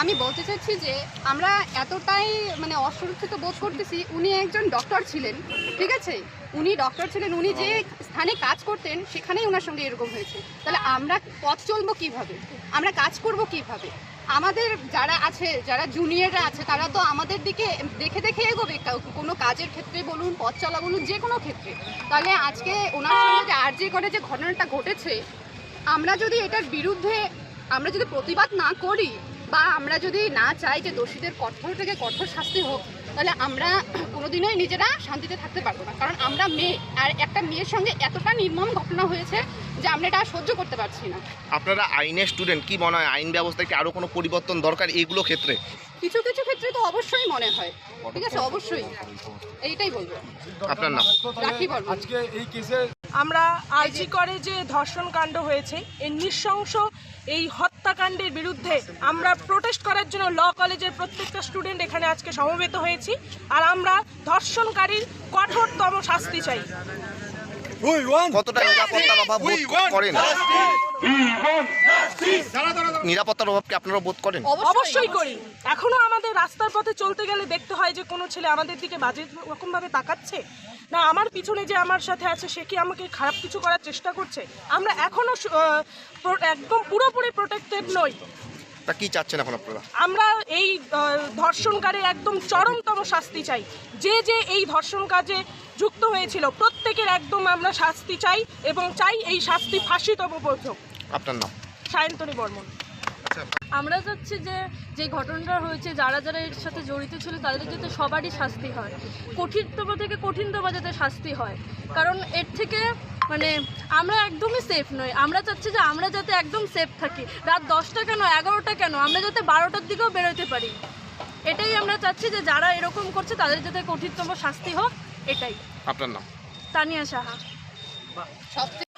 আমি বলতে চাচ্ছি যে আমরা এতটাই মানে অসুরক্ষিত বোধ করতেছি, উনি একজন ডক্টর ছিলেন, ঠিক আছে? উনি ডক্টর ছিলেন, উনি যে স্থানে কাজ করতেন, সেখানেই ওনার সঙ্গে এরকম হয়েছে। তাহলে আমরা পথ চলবো কীভাবে? আমরা কাজ করব কীভাবে? আমাদের যারা আছে, যারা জুনিয়ররা আছে, তারা তো আমাদের দিকে দেখে দেখে এগোবে। কোনো কাজের ক্ষেত্রে বলুন, পথ চলা বলুন, যে কোনো ক্ষেত্রে। তাহলে আজকে ওনার সঙ্গে যে আর্জি করে যে ঘটনাটা ঘটেছে, আমরা যদি এটার বিরুদ্ধে, আমরা যদি প্রতিবাদ না করি বা আমরা যদি না চাই যে দোষীদের কঠোর থেকে কঠোর শাস্তি হোক তাহলে আমরা কোনোদিনই নিজেরা শান্তিতে থাকতে পারব না। কারণ আমরা মেয়ে আর একটা মেয়ের সঙ্গে এতটা নির্মম ঘটনা হয়েছে যে আমরা এটা সহ্য করতে পারছি না। আপনারা আইনের স্টুডেন্ট কি মনে হয়? আইন ব্যবস্থায় কি আরও কোনো পরিবর্তন দরকার এইগুলো ক্ষেত্রে? কিছু কিছু ক্ষেত্রে তো অবশ্যই মনে হয়। ঠিক আছে? অবশ্যই। এইটাই বলব। আপনার নাম? রাখি বর্মন আজকে এই কেসে আমরা আর্জি করে যে ধর্ষণ কাণ্ড হয়েছে, এই নৃশংস এই হত্যাকাণ্ডের বিরুদ্ধে আমরা প্রোটেস্ট করার জন্য ল কলেজের প্রত্যেকটা স্টুডেন্ট এখানে আজকে সমবেত হয়েছি। আর আমরা ধর্ষণকারীর কঠোরতম শাস্তি চাই। কতটা নিরাপত্তার অভাব বোধ করেন? নিরাপত্তার অভাব কি আপনারা বোধ করেন? অবশ্যই করি। এখনও আমাদের রাস্তার পথে চলতে গেলে দেখতে হয় যে কোনো ছেলে আমাদের দিকে বাজে রকমভাবে তাকাচ্ছে। না আমার পিছনে যে আমার সাথে আছে সে কি আমাকে খারাপ কিছু করার চেষ্টা করছে? আমরা এখনও একদম পুরোপুরি প্রোটেক্টেড নই। তা কি চাচ্ছেন এখন আপনারা? আমরা এই ধর্ষণকারীর একদম চরমতম শাস্তি চাই। যে যে এই ধর্ষণ কাজে যুক্ত হয়েছিল। প্রত্যেকের একদম আমরা শাস্তি চাই এবং চাই এই শাস্তি ফাঁসিতম পর্যন্ত। আপনার নাম? সায়ন্তনী বর্মন। আমরা চাচ্ছি যে যে ঘটনাটা হয়েছে যারা যারা এর সাথে জড়িত ছিল তাদের যাতে সবারই শাস্তি হয়। কঠিনতম থেকে কঠিনতম যাতে শাস্তি হয়। কারণ এর থেকে মানে আমরা একদমই সেফ নই। আমরা চাচ্ছি যে আমরা যাতে একদম সেফ থাকি। রাত দশটা কেন এগারোটা কেন আমরা যাতে বারোটার দিকেও বেরোতে পারি। এটাই আমরা চাচ্ছি যে যারা এরকম করছে তাদের যাতে কঠিনতম শাস্তি হোক। এটাই। আপনার নাম? তানিয়া সাহা। সবচেয়ে